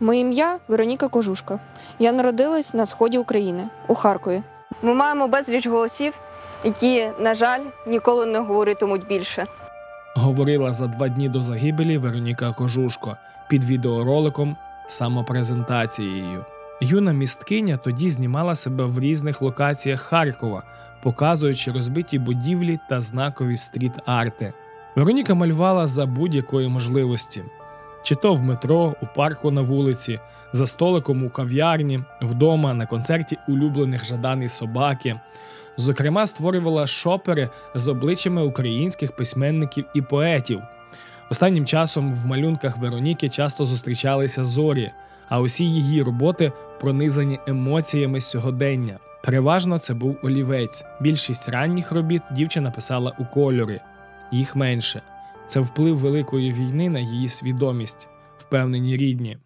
Моє ім'я Вероніка Кожушка. Я народилась на сході України у Харкові. Ми маємо безліч голосів, які, на жаль, ніколи не говоритимуть більше. Говорила за два дні до загибелі Вероніка Кожушко під відеороликом самопрезентацією. Юна місткиня тоді знімала себе в різних локаціях Харкова, показуючи розбиті будівлі та знакові стріт-арти. Вероніка малювала за будь-якої можливості: чи то в метро, у парку на вулиці, за столиком у кав'ярні, вдома, на концерті улюблених Жадан і собаки. Зокрема, створювала шопери з обличчями українських письменників і поетів. Останнім часом в малюнках Вероніки часто зустрічалися зорі, а усі її роботи пронизані емоціями сьогодення. Переважно це був олівець. Більшість ранніх робіт дівчина писала у кольори, їх менше. Це вплив великої війни на її свідомість, впевнені рідні.